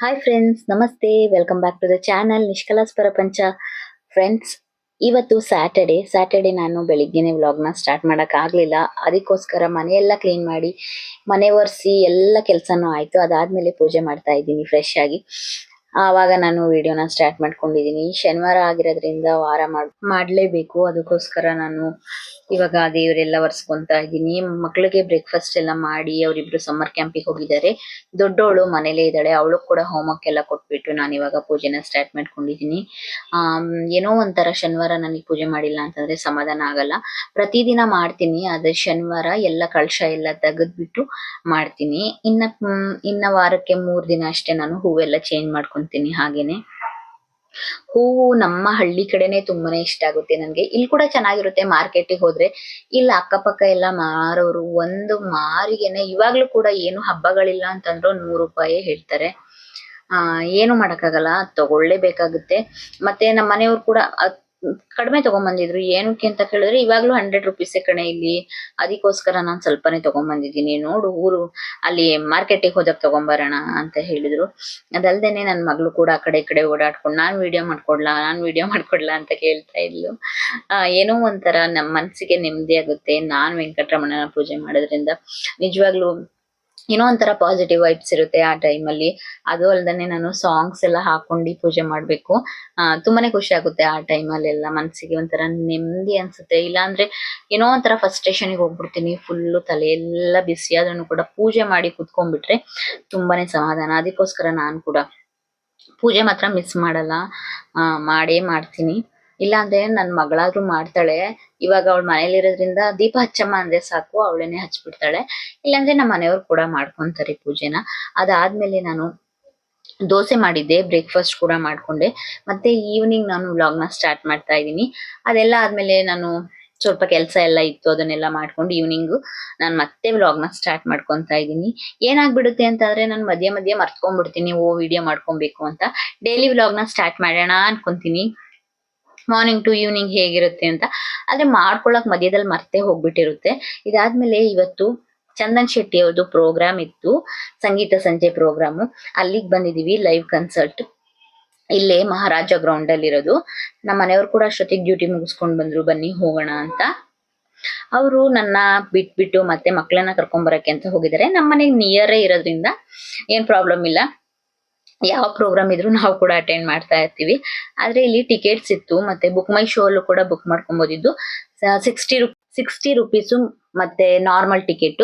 Hi friends ನಮಸ್ತೆ. Welcome back to the channel ನಿಷ್ಕಲಾಸ್ ಪ್ರಪಂಚ friends ಇವತ್ತು ಸ್ಯಾಟರ್ಡೆ ಸ್ಯಾಟರ್ಡೆ ನಾನು ಬೆಳಿಗ್ಗೆನೆ ವ್ಲಾಗ್ನ ಸ್ಟಾರ್ಟ್ ಮಾಡೋಕ್ಕಾಗಲಿಲ್ಲ ಅದಕ್ಕೋಸ್ಕರ ಮನೆಯೆಲ್ಲ ಕ್ಲೀನ್ ಮಾಡಿ, ಮನೆ ಒರೆಸಿ ಎಲ್ಲ ಕೆಲಸನೂ ಆಯಿತು. ಅದಾದಮೇಲೆ ಪೂಜೆ ಮಾಡ್ತಾ ಇದ್ದೀನಿ ಫ್ರೆಶ್ ಆಗಿ. ಆವಾಗ ನಾನು ವಿಡಿಯೋನ ಸ್ಟಾರ್ಟ್ ಮಾಡ್ಕೊಂಡಿದ್ದೀನಿ ಶನಿವಾರ ಆಗಿರೋದ್ರಿಂದ ವಾರ ಮಾಡ್, ಮಾಡಲೇಬೇಕು. ಅದಕ್ಕೋಸ್ಕರ ನಾನು ಇವಾಗ ದೇವರೆಲ್ಲ ಒರೆಸ್ಕೊತಾ ಇದ್ದೀನಿ. ಮಕ್ಕಳಿಗೆ ಬ್ರೇಕ್ಫಾಸ್ಟ್ ಎಲ್ಲ ಮಾಡಿ ಅವರಿಬ್ರು ಸಮ್ಮರ್ ಕ್ಯಾಂಪಿಗೆ ಹೋಗಿದ್ದಾರೆ. ದೊಡ್ಡವಳು ಮನೇಲೇ ಇದ್ದಾಳೆ. ಅವಳು ಕೂಡ ಹೋಮ್ವರ್ಕ್ ಎಲ್ಲ ಕೊಟ್ಬಿಟ್ಟು ನಾನು ಇವಾಗ ಪೂಜೆನ ಸ್ಟಾರ್ಟ್ ಮಾಡ್ಕೊಂಡಿದ್ದೀನಿ ಏನೋ ಒಂಥರ ಶನಿವಾರ ನನಗೆ ಪೂಜೆ ಮಾಡಿಲ್ಲ ಅಂತಂದ್ರೆ ಸಮಾಧಾನ ಆಗಲ್ಲ. ಪ್ರತಿದಿನ ಮಾಡ್ತೀನಿ. ಆದ್ರೆ ಶನಿವಾರ ಎಲ್ಲ ಕಳಶ ಎಲ್ಲ ತೆಗೆದ್ಬಿಟ್ಟು ಮಾಡ್ತೀನಿ. ಇನ್ನ ಇನ್ನ ವಾರಕ್ಕೆ ಮೂರ್ ದಿನ ಅಷ್ಟೇ ನಾನು ಹೂವೆಲ್ಲ ಚೇಂಜ್ ಮಾಡ್ಕೊಂತೀನಿ. ಹಾಗೇನೆ. ಹೂವು ನಮ್ಮ ಹಳ್ಳಿ ಕಡೆನೆ ತುಂಬಾನೇ ಇಷ್ಟ ಆಗುತ್ತೆ ನನ್ಗೆ. ಇಲ್ಲಿ ಕೂಡ ಚೆನ್ನಾಗಿರುತ್ತೆ ಮಾರ್ಕೆಟಿಗೆ ಹೋದ್ರೆ. ಇಲ್ಲಿ ಅಕ್ಕಪಕ್ಕ ಎಲ್ಲ ಮಾರೋರು ಒಂದು ಮಾರಿಗೆನೆ ಇವಾಗ್ಲೂ ಕೂಡ ಏನು ಹಬ್ಬಗಳಿಲ್ಲ ಅಂತಂದ್ರು ನೂರು ರೂಪಾಯಿ ಹೇಳ್ತಾರೆ. ಆ, ಏನು ಮಾಡಕ್ಕಾಗಲ್ಲ, ತಗೊಳ್ಳೇಬೇಕಾಗುತ್ತೆ. ಮತ್ತೆ ನಮ್ಮ ಮನೆಯವ್ರು ಕೂಡ ಕಡಿಮೆ ತಗೊಂಬಂದಿದ್ರು. ಏನಕ್ಕೆ ಅಂತ ಕೇಳಿದ್ರೆ ಇವಾಗ್ಲೂ ಹಂಡ್ರೆಡ್ ರುಪೀಸ್ ಕಣೆ ಇಲ್ಲಿ. ಅದಕ್ಕೋಸ್ಕರ ನಾನು ಸ್ವಲ್ಪನೇ ತಗೊಂಬಂದಿದ್ದೀನಿ. ನೋಡು ಊರು, ಅಲ್ಲಿ ಮಾರ್ಕೆಟಿಗೆ ಹೋದಾಗ ತಗೊಂಬರೋಣ ಅಂತ ಹೇಳಿದ್ರು. ಅದಲ್ದೇನೆ ನನ್ನ ಮಗಳು ಕೂಡ ಆ ಕಡೆ ಕಡೆ ಓಡಾಡ್ಕೊಂಡು, ನಾನ್ ವಿಡಿಯೋ ಮಾಡ್ಕೊಡ್ಲಾ, ನಾನ್ ವಿಡಿಯೋ ಮಾಡ್ಕೊಡ್ಲಾ ಅಂತ ಕೇಳ್ತಾ ಇದ್ಲು. ಏನೋ ಒಂಥರ ನಮ್ಮ ಮನಸ್ಸಿಗೆ ನೆಮ್ಮದಿ ಆಗುತ್ತೆ. ನಾನ್ ವೆಂಕಟರಮಣನ ಪೂಜೆ ಮಾಡೋದ್ರಿಂದ ನಿಜವಾಗ್ಲೂ ಏನೋ ಒಂಥರ ಪಾಸಿಟಿವ್ ವೈಬ್ಸ್ ಇರುತ್ತೆ ಆ ಟೈಮಲ್ಲಿ ಅದು ಅಲ್ಲದೆ ನಾನು ಸಾಂಗ್ಸ್ ಎಲ್ಲ ಹಾಕೊಂಡು ಪೂಜೆ ಮಾಡ್ಬೇಕು. ತುಂಬಾನೇ ಖುಷಿ ಆಗುತ್ತೆ ಆ ಟೈಮಲ್ಲೆಲ್ಲ ಮನಸ್ಸಿಗೆ ಒಂಥರ ನೆಮ್ಮದಿ ಅನ್ಸುತ್ತೆ. ಇಲ್ಲಾಂದ್ರೆ ಏನೋ ಒಂಥರ ಫಸ್ಟ್ರೇಷನ್ಗೆ ಹೋಗ್ಬಿಡ್ತೀನಿ ಫುಲ್ಲು ತಲೆ ಎಲ್ಲ ಬಿಸಿ ಆದ್ರೂ ಕೂಡ ಪೂಜೆ ಮಾಡಿ ಕುತ್ಕೊಂಡ್ಬಿಟ್ರೆ ತುಂಬಾನೇ ಸಮಾಧಾನ. ಅದಕ್ಕೋಸ್ಕರ ನಾನು ಕೂಡ ಪೂಜೆ ಮಾತ್ರ ಮಿಸ್ ಮಾಡಲ್ಲ. ಮಾಡೇ ಮಾಡ್ತೀನಿ. ಇಲ್ಲ ಅಂದ್ರೆ ನನ್ ಮಗಳಾದ್ರೂ ಮಾಡ್ತಾಳೆ. ಇವಾಗ ಅವಳ ಮನೇಲಿರೋದ್ರಿಂದ ದೀಪ ಹಚ್ಚಮ್ಮ ಅಂದ್ರೆ ಸಾಕು ಅವಳೇನೆ ಹಚ್ಬಿಡ್ತಾಳೆ. ಇಲ್ಲಾಂದ್ರೆ ನಮ್ಮ ಮನೆಯವ್ರು ಕೂಡ ಮಾಡ್ಕೊಂತಾರೆ ಪೂಜೆನ. ಅದಾದ್ಮೇಲೆ ನಾನು ದೋಸೆ ಮಾಡಿದ್ದೆ ಬ್ರೇಕ್ಫಾಸ್ಟ್ ಕೂಡ ಮಾಡ್ಕೊಂಡೆ. ಮತ್ತೆ ಈವ್ನಿಂಗ್ ನಾನು ವ್ಲಾಗ್ನ ಸ್ಟಾರ್ಟ್ ಮಾಡ್ತಾ ಇದ್ದೀನಿ. ಅದೆಲ್ಲ ಆದ್ಮೇಲೆ ನಾನು ಸ್ವಲ್ಪ ಕೆಲಸ ಎಲ್ಲ ಇತ್ತು, ಅದನ್ನೆಲ್ಲ ಮಾಡ್ಕೊಂಡು ಈವ್ನಿಂಗು ನಾನು ಮತ್ತೆ ವ್ಲಾಗ್ನ ಸ್ಟಾರ್ಟ್ ಮಾಡ್ಕೊತಾ ಇದ್ದೀನಿ. ಏನಾಗ್ಬಿಡುತ್ತೆ ಅಂತಂದ್ರೆ ನಾನು ಮಧ್ಯೆ ಮಧ್ಯೆ ಮರ್ತ್ಕೊಂಡ್ಬಿಡ್ತೀನಿ, ಓ ವಿಡಿಯೋ ಮಾಡ್ಕೊಬೇಕು ಅಂತ. ಡೈಲಿ ವ್ಲಾಗ್ನ ಸ್ಟಾರ್ಟ್ ಮಾಡೋಣ ಅನ್ಕೊಂತೀನಿ. ಮಾರ್ನಿಂಗ್ ಟು ಈವ್ನಿಂಗ್ ಹೇಗಿರುತ್ತೆ ಅಂತ. ಆದ್ರೆ ಮಾಡ್ಕೊಳಕ್ ಮಧ್ಯದಲ್ಲಿ ಮರ್ತೆ ಹೋಗ್ಬಿಟ್ಟಿರುತ್ತೆ. ಇದಾದ್ಮೇಲೆ ಇವತ್ತು ಚಂದನ್ ಶೆಟ್ಟಿ ಅವ್ರದ್ದು ಪ್ರೋಗ್ರಾಮ್ ಇತ್ತು. ಸಂಗೀತ ಸಂಜೆ ಪ್ರೋಗ್ರಾಮು ಅಲ್ಲಿಗೆ ಬಂದಿದೀವಿ ಲೈವ್ ಕನ್ಸರ್ಟ್ ಇಲ್ಲೇ ಮಹಾರಾಜ ಗ್ರೌಂಡ್ ಅಲ್ಲಿ ಇರೋದು. ನಮ್ಮ ಮನೆಯವ್ರು ಕೂಡ ಅಷ್ಟೊತ್ತಿಗೆ ಡ್ಯೂಟಿ ಮುಗಿಸ್ಕೊಂಡ್ ಬಂದ್ರು, ಬನ್ನಿ ಹೋಗೋಣ ಅಂತ. ಅವರು ನನ್ನ ಬಿಟ್ಬಿಟ್ಟು ಮತ್ತೆ ಮಕ್ಕಳನ್ನ ಕರ್ಕೊಂಡ್ ಬರಕ್ಕೆ ಅಂತ ಹೋಗಿದ್ದಾರೆ. ನಮ್ಮ ಮನೆಗೆ ನಿಯರೇ ಇರೋದ್ರಿಂದ ಏನ್ ಪ್ರಾಬ್ಲಮ್ ಇಲ್ಲ. ಯಾವ ಪ್ರೋಗ್ರಾಮ್ ಇದ್ರು ನಾವು ಕೂಡ ಅಟೆಂಡ್ ಮಾಡ್ತಾ ಇರ್ತೀವಿ. ಆದ್ರೆ ಇಲ್ಲಿ ಟಿಕೆಟ್ಸ್ ಇತ್ತು, ಮತ್ತೆ ಬುಕ್ ಮೈ ಶೋ ಅಲ್ಲೂ ಕೂಡ ಬುಕ್ ಮಾಡ್ಕೊಬೋದಿದ್ದು ಸಿಕ್ಸ್ಟಿ ರು ಸಿಕ್ಸ್ಟಿ ರುಪೀಸು ಮತ್ತೆ normal ticket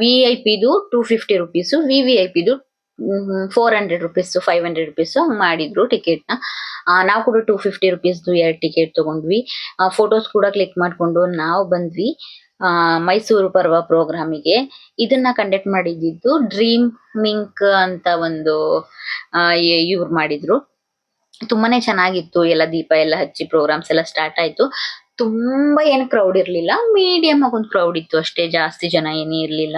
V I ಪಿದು two fifty rupees V V I ಪಿದು four hundred rupees five hundred rupees ಮಾಡಿದ್ರು ಟಿಕೆಟ್ನ ನಾವು ಕೂಡ ಟೂ ಫಿಫ್ಟಿ ರುಪೀಸ್ದು ಎರಡು ಟಿಕೆಟ್ ತಗೊಂಡ್ವಿ. ಫೋಟೋಸ್ ಕೂಡ ಕ್ಲಿಕ್ ಮಾಡ್ಕೊಂಡು ನಾವು ಬಂದ್ವಿ ಮೈಸೂರು ಪರ್ವ ಪ್ರೋಗ್ರಾಮಿಗೆ ಇದನ್ನ ಕಂಡಕ್ಟ್ ಮಾಡಿದ್ದು ಡ್ರೀಮ್ ಮಿಂಕ್ ಅಂತ ಒಂದು ಇವ್ರು ಮಾಡಿದ್ರು. ತುಂಬಾನೇ ಚೆನ್ನಾಗಿತ್ತು, ಎಲ್ಲ ದೀಪ ಎಲ್ಲ ಹಚ್ಚಿ ಪ್ರೋಗ್ರಾಮ್ಸ್ ಎಲ್ಲ ಸ್ಟಾರ್ಟ್ ಆಯ್ತು. ತುಂಬಾ ಏನು ಕ್ರೌಡ್ ಇರ್ಲಿಲ್ಲ. ಮೀಡಿಯಂ ಆಗಿ ಒಂದು ಕ್ರೌಡ್ ಇತ್ತು ಅಷ್ಟೇ ಜಾಸ್ತಿ ಜನ ಏನೇ ಇರ್ಲಿಲ್ಲ.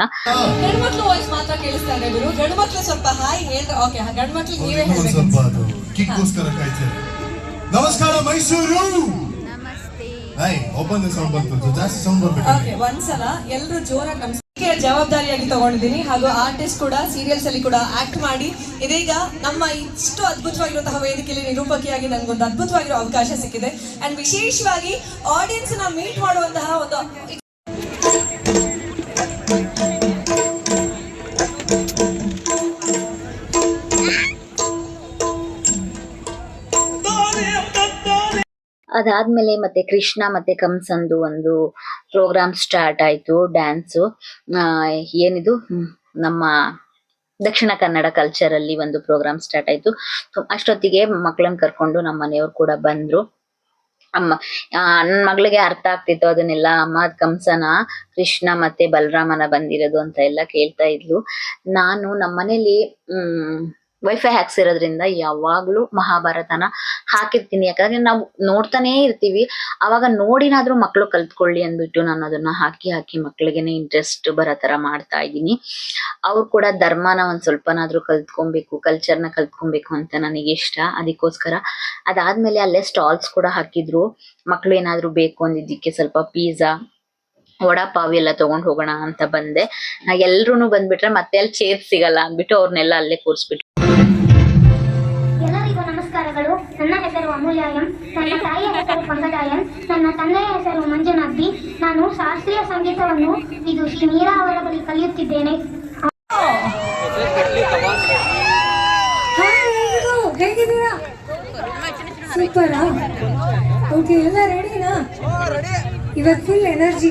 ಗಂಡ್ಮಕ್ಳು ವಾಯ್ಸ್ ಮಾತ್ರ ಕೇಳಿಸ್ತಾ ಇದೆ ಗುರು. ಗಂಡ್ಮಕ್ಳು ಸ್ವಲ್ಪ ಹಾಯ್ ಹೇಳ್ರೆ. ಓಕೆ ಗಂಡ್ಮಕ್ಳು ನೀವೇ ಒಂದು ಹೇಳ್ಬೇಕು. ಕಿಕ್ಕೋಸ್ಕರ ಕಾಯ್ತಾರೆ. ನಮಸ್ಕಾರ ಮೈಸೂರು! ಹಾಯ್ ಒಬ್ಬನೇ ಸೌಂಡ್ ಬಂತು. ಜಾಸ್ತಿ ಸೌಂಡ್ ಬರ್ಬೇಕು ಓಕೆ ಒಂದ್ಸಲ ಎಲ್ರು ಜೋರಾಗಿ ನಮಸ್ಕಾರ ಜವಾಬ್ದಾರಿಯಾಗಿ ತಗೊಂಡಿದ್ದೀನಿ ಹಾಗೂ ಆರ್ಟಿಸ್ಟ್ ಕೂಡ ಸೀರಿಯಲ್ಸ್ ಅಲ್ಲಿ ಕೂಡ ಆಕ್ಟ್ ಮಾಡಿ. ಇದೀಗ ನಮ್ಮ ಇಷ್ಟು ಅದ್ಭುತವಾಗಿರುವಂತಹ ವೇದಿಕೆಯಲ್ಲಿ ನಿರೂಪಕಿಯಾಗಿ ನನಗೊಂದು ಅದ್ಭುತವಾಗಿರೋ ಅವಕಾಶ ಸಿಕ್ಕಿದೆ. ಅಂಡ್ ವಿಶೇಷವಾಗಿ ಆಡಿಯನ್ಸ್ನ ಮೀಟ್ ಮಾಡುವಂತಹ ಒಂದು ಅದಾದ್ಮೇಲೆ ಮತ್ತೆ ಕೃಷ್ಣ ಮತ್ತೆ ಕಂಸಂದು ಒಂದು ಪ್ರೋಗ್ರಾಮ್ ಸ್ಟಾರ್ಟ್ ಆಯ್ತು ಡ್ಯಾನ್ಸು ಏನಿದು? ನಮ್ಮ ದಕ್ಷಿಣ ಕನ್ನಡ ಕಲ್ಚರ್ ಅಲ್ಲಿ ಒಂದು ಪ್ರೋಗ್ರಾಮ್ ಸ್ಟಾರ್ಟ್ ಆಯ್ತು. ಅಷ್ಟೊತ್ತಿಗೆ ಮಕ್ಕಳನ್ನ ಕರ್ಕೊಂಡು ನಮ್ಮ ಮನೆಯವ್ರು ಕೂಡ ಬಂದ್ರು. ಅಮ್ಮ ನನ್ನ ಮಗಳಿಗೆ ಅರ್ಥ ಆಗ್ತಿತ್ತು ಅದನ್ನೆಲ್ಲ. ಅಮ್ಮ ಕಂಸನ ಕೃಷ್ಣ ಮತ್ತೆ ಬಲರಾಮನ ಬಂದಿರೋದು ಅಂತ ಎಲ್ಲ ಕೇಳ್ತಾ ಇದ್ಲು. ನಾನು ನಮ್ಮನೇಲಿ ಹ್ಮ್ ವೈಫೈ ಹಾಕ್ಸಿರೋದ್ರಿಂದ ಯಾವಾಗ್ಲೂ ಮಹಾಭಾರತನ ಹಾಕಿರ್ತೀನಿ. ಯಾಕಂದ್ರೆ ನಾವು ನೋಡ್ತಾನೆ ಇರ್ತೀವಿ. ಅವಾಗ ನೋಡಿನಾದ್ರೂ ಮಕ್ಕಳು ಕಲ್ತ್ಕೊಳ್ಳಿ ಅಂದ್ಬಿಟ್ಟು ನಾನು ಅದನ್ನ ಹಾಕಿ ಹಾಕಿ ಮಕ್ಳಿಗೆನೆ ಇಂಟ್ರೆಸ್ಟ್ ಬರೋ ತರ ಮಾಡ್ತಾ ಇದ್ದೀನಿ. ಅವ್ರು ಕೂಡ ಧರ್ಮನ ಒಂದ್ ಸ್ವಲ್ಪನಾದ್ರೂ ಕಲ್ತ್ಕೊಬೇಕು ಕಲ್ಚರ್ನ ಕಲ್ತ್ಕೊಬೇಕು ಅಂತ ನನಗೆ ಇಷ್ಟ. ಅದಕ್ಕೋಸ್ಕರ ಅದಾದ್ಮೇಲೆ ಅಲ್ಲೇ ಸ್ಟಾಲ್ಸ್ ಕೂಡ ಹಾಕಿದ್ರು. ಮಕ್ಳು ಏನಾದ್ರು ಬೇಕು ಅಂದಿದ್ದಕ್ಕೆ ಸ್ವಲ್ಪ ಪಿಜ್ಜಾ ವಡಾ ಪಾವ್ ಎಲ್ಲ ತಗೊಂಡ್ ಹೋಗೋಣ ಅಂತ ಬಂದೆ. ಎಲ್ರು ಬಂದ್ಬಿಟ್ರೆ ಮತ್ತೆ ಅಲ್ಲಿ ಚೇರ್ ಸಿಗಲ್ಲ ಅಂದ್ಬಿಟ್ಟು ಅವ್ರನ್ನೆಲ್ಲ ಅಲ್ಲೇ ಕೂರ್ಸ್ಬಿಟ್ಟು ನನ್ನ ಹೆಸರು ಅಮೂಲ್ಯಾಯಂ ನನ್ನ ತಾಯಿಯ ಹೆಸರು ಪಂಕಜಾಯಂ ನನ್ನ ತಂದೆಯ ಹೆಸರು ಮಂಜುನಾಥ್ ಬಿ ನಾನು ಶಾಸ್ತ್ರೀಯ ಸಂಗೀತವನ್ನು ಇದು ಶ್ರೀ ಮೀರಾ ಅವರ ಬಳಿ ಕಲಿಯುತ್ತಿದ್ದೇನೆ. ಹೇಗಿದ್ದೀರಾ? ಸೂಪರಾ? ಓಕೆ ಎಲ್ಲ ರೆಡಿನಾ ಇವತ್ತು ಫುಲ್ ಎನರ್ಜಿ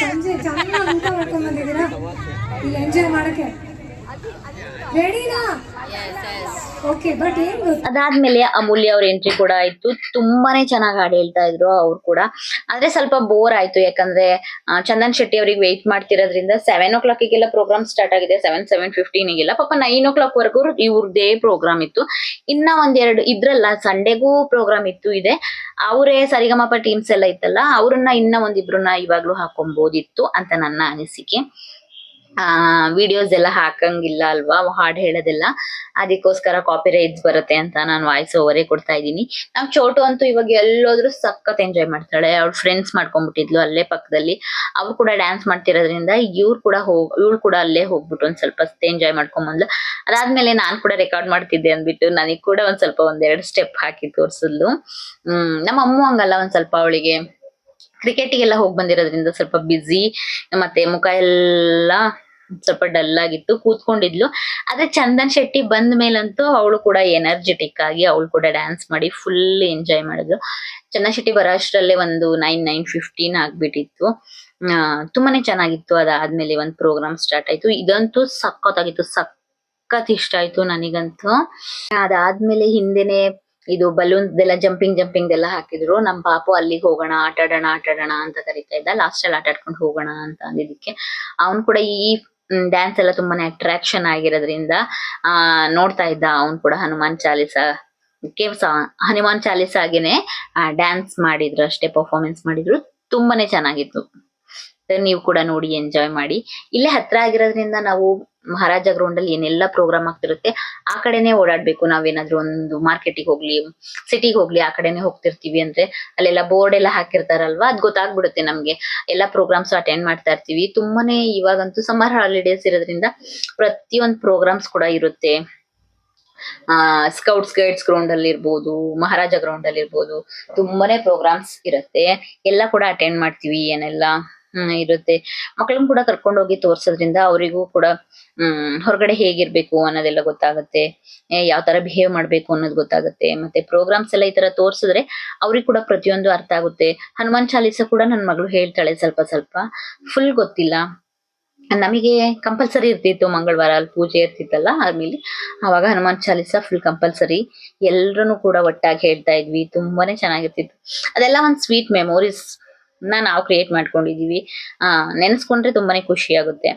ಸಂಜೆ ಚೆನ್ನಾಗಿ ಊಟ ಮಾಡ್ಕೊಂಡ್ ಬಂದಿದ್ದೀರಾ? ಇಲ್ಲಿ ಎಂಜಾಯ್ ಮಾಡಕ್ಕೆ. ರೆಡಿನಾ ಅದಾದ್ಮೇಲೆ ಅಮೂಲ್ಯ ಅವ್ರ ಎಂಟ್ರಿ ಕೂಡ ಆಯ್ತು ತುಂಬಾನೇ ಚೆನ್ನಾಗಿ ಹಾಡು ಹೇಳ್ತಾ ಇದ್ರು ಅವ್ರು ಕೂಡ. ಆದ್ರೆ ಸ್ವಲ್ಪ ಬೋರ್ ಆಯ್ತು. ಯಾಕಂದ್ರೆ ಚಂದನ್ ಶೆಟ್ಟಿ ಅವ್ರಿಗೆ ವೆಯ್ಟ್ ಮಾಡ್ತಿರೋದ್ರಿಂದ ಸೆವೆನ್ ಓ ಕ್ಲಾಕಿಗೆಲ್ಲ ಪ್ರೋಗ್ರಾಮ್ ಸ್ಟಾರ್ಟ್ ಆಗಿದೆ. ಸೆವೆನ್ ಸೆವೆನ್ ಫಿಫ್ಟೀನ್ ಗೆಲ್ಲ ಪಾಪ ನೈನ್ ಓ ಕ್ಲಾಕ್ ವರೆಗೂ ಇವ್ರದೇ ಪ್ರೋಗ್ರಾಮ್ ಇತ್ತು. ಇನ್ನ ಒಂದೆರಡು, ಇದ್ರಲ್ಲ ಸಂಡೇಗೂ ಪ್ರೋಗ್ರಾಮ್ ಇತ್ತು ಇದೆ. ಅವರೇ ಸರಿಗಮಪ ಟೀಮ್ಸ್ ಎಲ್ಲ ಇತ್ತಲ್ಲ, ಅವ್ರನ್ನ ಇನ್ನ ಒಂದಿಬ್ರನ್ನ ಇವಾಗ್ಲೂ ಹಾಕೊಂಬೋದಿತ್ತು ಅಂತ ನನ್ನ ಅನಿಸಿಕೆ. ಆ ವಿಡಿಯೋಸ್ ಎಲ್ಲ ಹಾಕಂಗಿಲ್ಲ ಅಲ್ವಾ? ಹಾಡ್ ಹೇಳೋದೆಲ್ಲ. ಅದಕ್ಕೋಸ್ಕರ ಕಾಪಿ ರೈಟ್ಸ್ ಬರುತ್ತೆ ಅಂತ ನಾನು ವಾಯ್ಸ್ ಓವರೇ ಕೊಡ್ತಾ ಇದ್ದೀನಿ. ನಮ್ ಚೋಟು ಅಂತೂ ಇವಾಗ ಎಲ್ಲೋದ್ರೂ ಸಖತ್ ಎಂಜಾಯ್ ಮಾಡ್ತಾಳೆ. ಅವ್ರ ಫ್ರೆಂಡ್ಸ್ ಮಾಡ್ಕೊಂಡ್ಬಿಟ್ಟಿದ್ಲು ಅಲ್ಲೇ ಪಕ್ಕದಲ್ಲಿ. ಅವ್ರು ಕೂಡ ಡ್ಯಾನ್ಸ್ ಮಾಡ್ತಿರೋದ್ರಿಂದ ಇವ್ರು ಕೂಡ ಹೋಗ್ ಇವಳು ಕೂಡ ಅಲ್ಲೇ ಹೋಗ್ಬಿಟ್ಟು ಒಂದ್ ಸ್ವಲ್ಪ ಎಂಜಾಯ್ ಮಾಡ್ಕೊಂಬಂದ್ಲು ಅದಾದ್ಮೇಲೆ ನಾನ್ ಕೂಡ ರೆಕಾರ್ಡ್ ಮಾಡ್ತಿದ್ದೆ ಅಂದ್ಬಿಟ್ಟು ನನಗ್ ಕೂಡ ಒಂದ್ ಸ್ವಲ್ಪ ಒಂದೆರಡು ಸ್ಟೆಪ್ ಹಾಕಿ ತೋರ್ಸಿದ್ಲು. ಹ್ಮ್, ನಮ್ಮ ಅಮ್ಮ ಹಂಗಲ್ಲ ಒಂದ್ ಸ್ವಲ್ಪ ಅವಳಿಗೆ ಕ್ರಿಕೆಟಿಗೆಲ್ಲ ಹೋಗಿ ಬಂದಿರೋದ್ರಿಂದ ಸ್ವಲ್ಪ ಬ್ಯುಸಿ ಮತ್ತೆ ಮುಖ ಎಲ್ಲ ಸ್ವಲ್ಪ ಡಲ್ ಆಗಿತ್ತು, ಕೂತ್ಕೊಂಡಿದ್ಲು. ಆದ್ರೆ ಚಂದನ್ ಶೆಟ್ಟಿ ಬಂದ ಮೇಲಂತೂ ಅವಳು ಕೂಡ ಎನರ್ಜೆಟಿಕ್ ಆಗಿ ಅವಳು ಕೂಡ ಡ್ಯಾನ್ಸ್ ಮಾಡಿ ಫುಲ್ ಎಂಜಾಯ್ ಮಾಡಿದ್ಲು. ಚಂದನ್ ಶೆಟ್ಟಿ ಬರೋ ಅಷ್ಟರಲ್ಲೇ ಒಂದು ನೈನ್ ನೈನ್ ಫಿಫ್ಟೀನ್ ಆಗ್ಬಿಟ್ಟಿತ್ತು. ತುಂಬಾನೇ ಚೆನ್ನಾಗಿತ್ತು ಅದಾದ್ಮೇಲೆ ಒಂದು ಪ್ರೋಗ್ರಾಮ್ ಸ್ಟಾರ್ಟ್ ಆಯ್ತು. ಇದಂತೂ ಸಖತ್ತಾಗಿತ್ತು, ಸಖತ್ ಇಷ್ಟ ಆಯ್ತು ನನಗಂತೂ. ಅದಾದ್ಮೇಲೆ ಹಿಂದೆನೆ ಇದು ಬಲೂನ್ ಎಲ್ಲ ಜಂಪಿಂಗ್ ಜಂಪಿಂಗ್ ಎಲ್ಲ ಹಾಕಿದ್ರು. ನಮ್ ಪಾಪು ಅಲ್ಲಿಗೆ ಹೋಗೋಣ ಆಟ ಆಡೋಣ ಆಟ ಆಡೋಣ ಅಂತ ಕರಿತಾ ಇದ್ದ. ಲಾಸ್ಟ್ ಅಲ್ಲಿ ಆಟಾಡ್ಕೊಂಡು ಹೋಗೋಣ ಅಂತ ಅಂದಿದ್ದಕ್ಕೆ. ಅವನ್ ಕೂಡ ಈ ಡ್ಯಾನ್ಸ್ ಎಲ್ಲ ತುಂಬಾನೇ ಅಟ್ರಾಕ್ಷನ್ ಆಗಿರೋದ್ರಿಂದ, ಆ, ನೋಡ್ತಾ ಇದ್ದ ಅವನ್ ಕೂಡ ಹನುಮಾನ್ ಚಾಲಿಸ ಕೇವಸ ಹನುಮಾನ್ ಚಾಲಿಸಾಗೆನೆ ಡ್ಯಾನ್ಸ್ ಮಾಡಿದ್ರು ಅಷ್ಟೇ ಪರ್ಫಾರ್ಮೆನ್ಸ್ ಮಾಡಿದ್ರು, ತುಂಬಾನೇ ಚೆನ್ನಾಗಿತ್ತು. ನೀವು ಕೂಡ ನೋಡಿ ಎಂಜಾಯ್ ಮಾಡಿ. ಇಲ್ಲೇ ಹತ್ರ ಆಗಿರೋದ್ರಿಂದ ನಾವು ಮಹಾರಾಜ ಗ್ರೌಂಡ್ ಅಲ್ಲಿ ಏನೆಲ್ಲ ಪ್ರೋಗ್ರಾಮ್ ಆಗ್ತಿರುತ್ತೆ, ಆ ಕಡೆನೆ ಓಡಾಡ್ಬೇಕು. ನಾವೇನಾದ್ರೂ ಒಂದು ಮಾರ್ಕೆಟಿಗೆ ಹೋಗ್ಲಿ ಸಿಟಿಗೆ ಹೋಗ್ಲಿ, ಆ ಕಡೆನೆ ಹೋಗ್ತಿರ್ತೀವಿ ಅಂದ್ರೆ ಅಲ್ಲೆಲ್ಲ ಬೋರ್ಡ್ ಎಲ್ಲ ಹಾಕಿರ್ತಾರಲ್ವಾ, ಅದ್ ಗೊತ್ತಾಗ್ಬಿಡುತ್ತೆ ನಮ್ಗೆ. ಎಲ್ಲಾ ಪ್ರೋಗ್ರಾಮ್ಸ್ ಅಟೆಂಡ್ ಮಾಡ್ತಾ ಇರ್ತೀವಿ. ತುಂಬಾನೇ ಇವಾಗಂತೂ ಸಮ್ಮರ್ ಹಾಲಿಡೇಸ್ ಇರೋದ್ರಿಂದ ಪ್ರತಿಯೊಂದು ಪ್ರೋಗ್ರಾಮ್ಸ್ ಕೂಡ ಇರುತ್ತೆ. ಆ ಸ್ಕೌಟ್ಸ್ ಗೈಡ್ಸ್ ಗ್ರೌಂಡ್ ಅಲ್ಲಿ ಇರ್ಬೋದು, ಮಹಾರಾಜ ಗ್ರೌಂಡ್ ಅಲ್ಲಿ ಇರ್ಬೋದು, ತುಂಬಾನೇ ಪ್ರೋಗ್ರಾಮ್ಸ್ ಇರುತ್ತೆ. ಎಲ್ಲ ಕೂಡ ಅಟೆಂಡ್ ಮಾಡ್ತೀವಿ ಏನೆಲ್ಲ. ಇರುತ್ತೆ. ಮಕ್ಕಳನ್ನ ಕೂಡ ಕರ್ಕೊಂಡು ಹೋಗಿ ತೋರ್ಸೋದ್ರಿಂದ ಅವರಿಗೂ ಕೂಡ, ಹ್ಮ್, ಹೊರಗಡೆ ಹೇಗಿರ್ಬೇಕು ಅನ್ನೋದೆಲ್ಲ ಗೊತ್ತಾಗುತ್ತೆ. ಯಾವ ತರ ಬಿಹೇವ್ ಮಾಡ್ಬೇಕು ಅನ್ನೋದು ಗೊತ್ತಾಗುತ್ತೆ. ಮತ್ತೆ ಪ್ರೋಗ್ರಾಮ್ಸ್ ಎಲ್ಲ ಈ ತರ ತೋರ್ಸಿದ್ರೆ ಅವ್ರಿಗೆ ಕೂಡ ಪ್ರತಿಯೊಂದು ಅರ್ಥ ಆಗುತ್ತೆ. ಹನುಮಾನ್ ಚಾಲೀಸ ಕೂಡ ನನ್ನ ಮಗಳು ಹೇಳ್ತಾಳೆ ಸ್ವಲ್ಪ ಸ್ವಲ್ಪ. ಫುಲ್ ಗೊತ್ತಿಲ್ಲ. ನಮಗೆ ಕಂಪಲ್ಸರಿ ಇರ್ತಿತ್ತು ಮಂಗಳವಾರ ಅಲ್ಲಿ ಪೂಜೆ ಇರ್ತಿತ್ತಲ್ಲ ಆಮೇಲೆ ಅವಾಗ ಹನುಮಾನ್ ಚಾಲಿಸ ಫುಲ್ ಕಂಪಲ್ಸರಿ ಎಲ್ಲರೂ ಕೂಡ ಒಟ್ಟಾಗಿ ಹೇಳ್ತಾ ಇದ್ವಿ. ತುಂಬಾನೇ ಚೆನ್ನಾಗಿರ್ತಿತ್ತು. ಅದೆಲ್ಲ ಒಂದ್ ಸ್ವೀಟ್ ಮೆಮೊರೀಸ್ ನಾವು ಕ್ರಿಯೇಟ್ ಮಾಡ್ಕೊಂಡಿದೀವಿ ನೆನ್ಸ್ಕೊಂಡ್ರೆ ತುಂಬಾನೇ ಖುಷಿ ಆಗುತ್ತೆ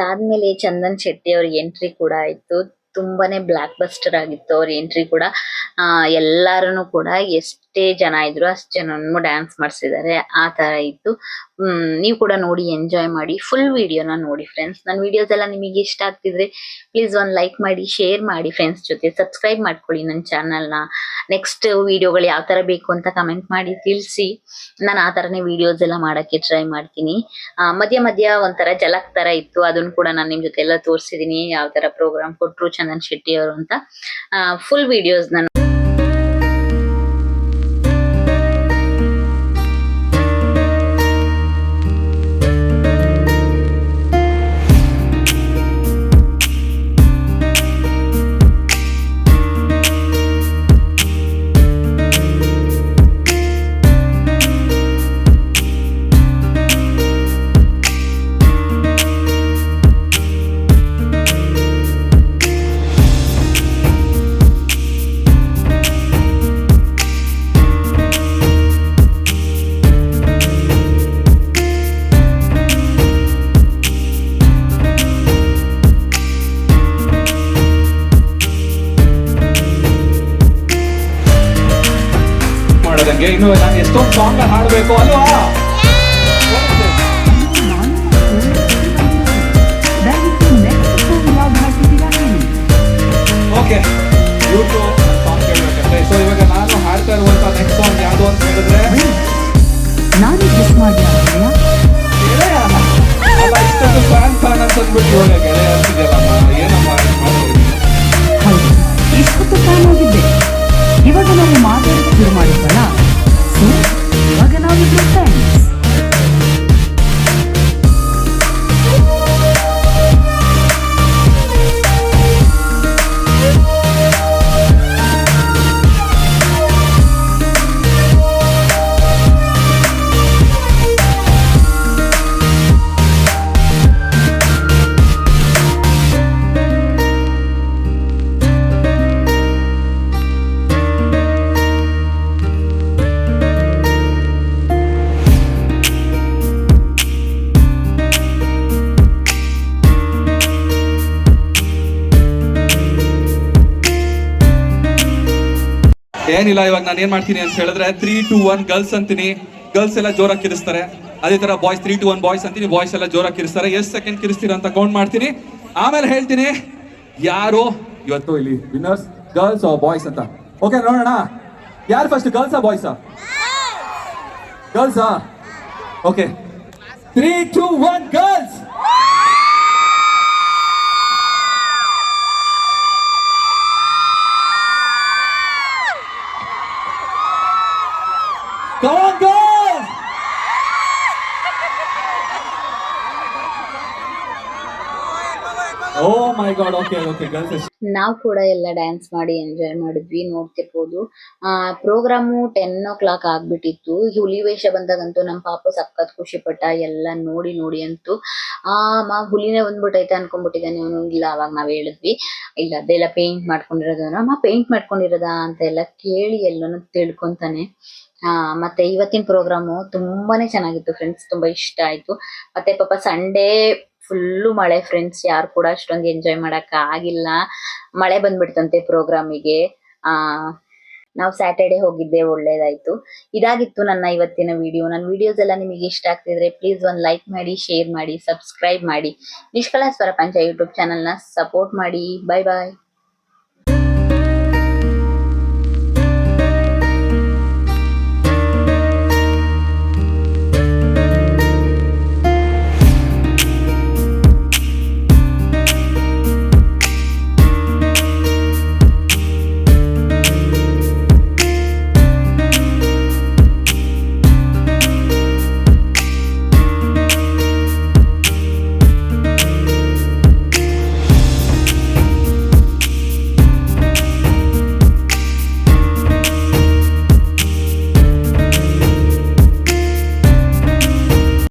ಅದಾದ್ಮೇಲೆ ಚಂದನ್ ಶೆಟ್ಟಿ ಅವ್ರ ಎಂಟ್ರಿ ಕೂಡ ಆಯ್ತು. ತುಂಬಾನೇ ಬ್ಲಾಕ್ ಬಸ್ಟರ್ ಆಗಿತ್ತು ಅವ್ರ ಎಂಟ್ರಿ ಕೂಡ. ಆ ಕೂಡ ಎಷ್ಟೇ ಜನ ಇದ್ರು ಅಷ್ಟ್ ಜನನು ಡ್ಯಾನ್ಸ್ ಮಾಡ್ಸಿದ್ದಾರೆ ಆ ತರ ಇತ್ತು. ಹ್ಮ್, ನೀವು ಕೂಡ ನೋಡಿ ಎಂಜಾಯ್ ಮಾಡಿ ಫುಲ್ ವಿಡಿಯೋನ ನೋಡಿ ಫ್ರೆಂಡ್ಸ್ ನನ್ನ ವಿಡಿಯೋಸ್ ಎಲ್ಲ ನಿಮಗೆ ಇಷ್ಟ ಆಗ್ತಿದ್ರೆ ಪ್ಲೀಸ್ ಒಂದ್ ಲೈಕ್ ಮಾಡಿ ಶೇರ್ ಮಾಡಿ ಫ್ರೆಂಡ್ಸ್ ಜೊತೆ. ಸಬ್ಸ್ಕ್ರೈಬ್ ಮಾಡ್ಕೊಳ್ಳಿ ನನ್ನ ಚಾನಲ್ನ ನೆಕ್ಸ್ಟ್ ವಿಡಿಯೋಗಳು ಯಾವ ತರ ಬೇಕು ಅಂತ ಕಮೆಂಟ್ ಮಾಡಿ ತಿಳಿಸಿ. ನಾನು ಆ ತರನೇ ವಿಡಿಯೋಸ್ ಎಲ್ಲ ಮಾಡಕ್ಕೆ ಟ್ರೈ ಮಾಡ್ತೀನಿ. ಮಧ್ಯ ಮಧ್ಯ ಒಂಥರ ಜಲಕ್ ತರ ಇತ್ತು. ಅದನ್ನು ಕೂಡ ನಾನು ನಿಮ್ ಜೊತೆ ಎಲ್ಲ ತೋರಿಸಿದೀನಿ. ಯಾವ ತರ ಪ್ರೋಗ್ರಾಮ್ ಕೊಟ್ರು ಶೆಟ್ಟಿ ಅವರು ಅಂತ ಫುಲ್ ವಿಡಿಯೋಸ್ ನಾನು ಎಷ್ಟೊಂದು ಸಾಂಗ್ ಹಾಡಬೇಕು ಅಲ್ವಾ? ಓಕೆ ಯೂಟ್ಯೂಬ್ ಸಾಂಗ್ ಕೇಳ್ಬೇಕಂತೆ. ಸೊ ಇವಾಗ ನಾನು ಹಾಡ್ತಾ ಇರುವಂತ ನೆಕ್ಸ್ಟ್ ಸಾಂಗ್ ಯಾವುದು ಅಂತ ಹೇಳಿದ್ರೆ? ನಾನು ಗೆಸ್ ಮಾಡಿ ಇಷ್ಟೊಂದು ಫ್ಯಾನ್ ಫ್ಯಾನ್ ಅಂತ ಅಂದ್ಬಿಟ್ಟು ಇವಾಗ ಗೆಳೆಯ ಅಂತಿದ್ಯಲ್ಲಮ್ಮ ಏನಮ್ಮ ಹೌದು ಇಷ್ಟೊತ್ತು ಫ್ಯಾನ್ ಆಗಿದ್ದೆ. ಇವಾಗ ನಾವು ಮಾತಾಡೋಕೆ ಶುರು ಮಾಡಿದ್ವಲ್ಲ? ಸೊ ಇವಾಗ ಏನಿಲ್ಲ ಇವಾಗ ನಾನು ಏನ್ ಮಾಡ್ತೀನಿ ಅಂತ ಹೇಳಿದ್ರೆ ತ್ರೀ ಟು ಒನ್ ಗರ್ಲ್ಸ್ ಅಂತೀನಿ. ಗರ್ಲ್ಸ್ ಎಲ್ಲ ಜೋರಾಗಿ ಕಿರಿಸ್ತಾರೆ. ಅದೇ ತರ boys three two one boys ಅಂತೀನಿ. ಬಾಯ್ಸ್ ಎಲ್ಲ ಜೋರಾಗಿ ಕಿರಿಸ್ತಾರೆ. ಎಷ್ಟು ಸೆಕೆಂಡ್ ಕಿರಿಸ್ತೀರ ಅಂತ ಕೌಂಟ್ ಮಾಡ್ತೀನಿ. ಆಮೇಲೆ ಹೇಳ್ತೀನಿ ಯಾರು ಇವತ್ತು ಇಲ್ಲಿ ವಿನ್ನರ್ಸ್ ಗರ್ಲ್ಸ್ ಬಾಯ್ಸ್ ಅಂತ? ಓಕೆ ನೋಡೋಣ. ಯಾರು ಫಸ್ಟ್ ಗರ್ಲ್ಸಾ ಬಾಯ್ಸಾ ಆ? Okay three two one girls Oh god okay okay girls ನಾವು ಕೂಡ ಎಲ್ಲ ಡ್ಯಾನ್ಸ್ ಮಾಡಿ ಎಂಜಾಯ್ ಮಾಡಿದ್ವಿ, ನೋಡ್ತಿರ್ಬೋದು. ಆ ಪ್ರೋಗ್ರಾಮು ಟೆನ್ ಓ ಕ್ಲಾಕ್ ಆಗ್ಬಿಟ್ಟಿತ್ತು. ಹುಲಿ ವೇಷ ಬಂದಾಗಂತೂ ನಮ್ಮ ಪಾಪ ಸಖತ್ ಖುಷಿ ಪಟ್ಟ ಎಲ್ಲ ನೋಡಿ ನೋಡಿ ಅಂತೂ, ಆ, ಮಾ, ಹುಲಿನೇ ಬಂದ್ಬಿಟ್ಟೈತೆ ಅನ್ಕೊಂಡ್ಬಿಟ್ಟಿದ್ದಾನೆ ಅವನು. ಇಲ್ಲ, ಅವಾಗ ನಾವ್ ಹೇಳಿದ್ವಿ, ಇಲ್ಲ, ಅದೆಲ್ಲ ಪೇಂಟ್ ಮಾಡ್ಕೊಂಡಿರೋದನ್ನ ಅಮ್ಮ ಪೇಂಟ್ ಮಾಡ್ಕೊಂಡಿರೋದಾ ಅಂತ ಎಲ್ಲ ಕೇಳಿ ಎಲ್ಲನೂ ತಿಳ್ಕೊಂತಾನೆ. ಆ, ಮತ್ತೆ ಇವತ್ತಿನ ಪ್ರೋಗ್ರಾಮು ತುಂಬಾನೇ ಚೆನ್ನಾಗಿತ್ತು ಫ್ರೆಂಡ್ಸ್ ತುಂಬಾ ಇಷ್ಟ ಆಯ್ತು. ಮತ್ತೆ ಪಾಪ ಸಂಡೇ ಫುಲ್ಲು ಮಳೆ ಫ್ರೆಂಡ್ಸ್ ಯಾರು ಕೂಡ ಅಷ್ಟೊಂದು ಎಂಜಾಯ್ ಮಾಡಕ್ ಆಗಿಲ್ಲ. ಮಳೆ ಬಂದ್ಬಿಡ್ತಂತೆ ಪ್ರೋಗ್ರಾಮಿಗೆ ಆ, ನಾವು ಸ್ಯಾಟರ್ಡೆ ಹೋಗಿದ್ದೆ, ಒಳ್ಳೇದಾಯ್ತು. ಇದಾಗಿತ್ತು ನನ್ನ ಇವತ್ತಿನ ವಿಡಿಯೋ ನನ್ನ ವಿಡಿಯೋಸ್ ಎಲ್ಲ ನಿಮಗೆ ಇಷ್ಟ ಆಗ್ತಿದ್ರೆ ಪ್ಲೀಸ್ ಒಂದು ಲೈಕ್ ಮಾಡಿ ಶೇರ್ ಮಾಡಿ ಸಬ್ಸ್ಕ್ರೈಬ್ ಮಾಡಿ. ನಿಷ್ಕಲಾ ಸ್ವರ ಪಂಚ ಯೂಟ್ಯೂಬ್ ಚಾನಲ್ನ ಸಪೋರ್ಟ್ ಮಾಡಿ. ಬಾಯ್ ಬಾಯ್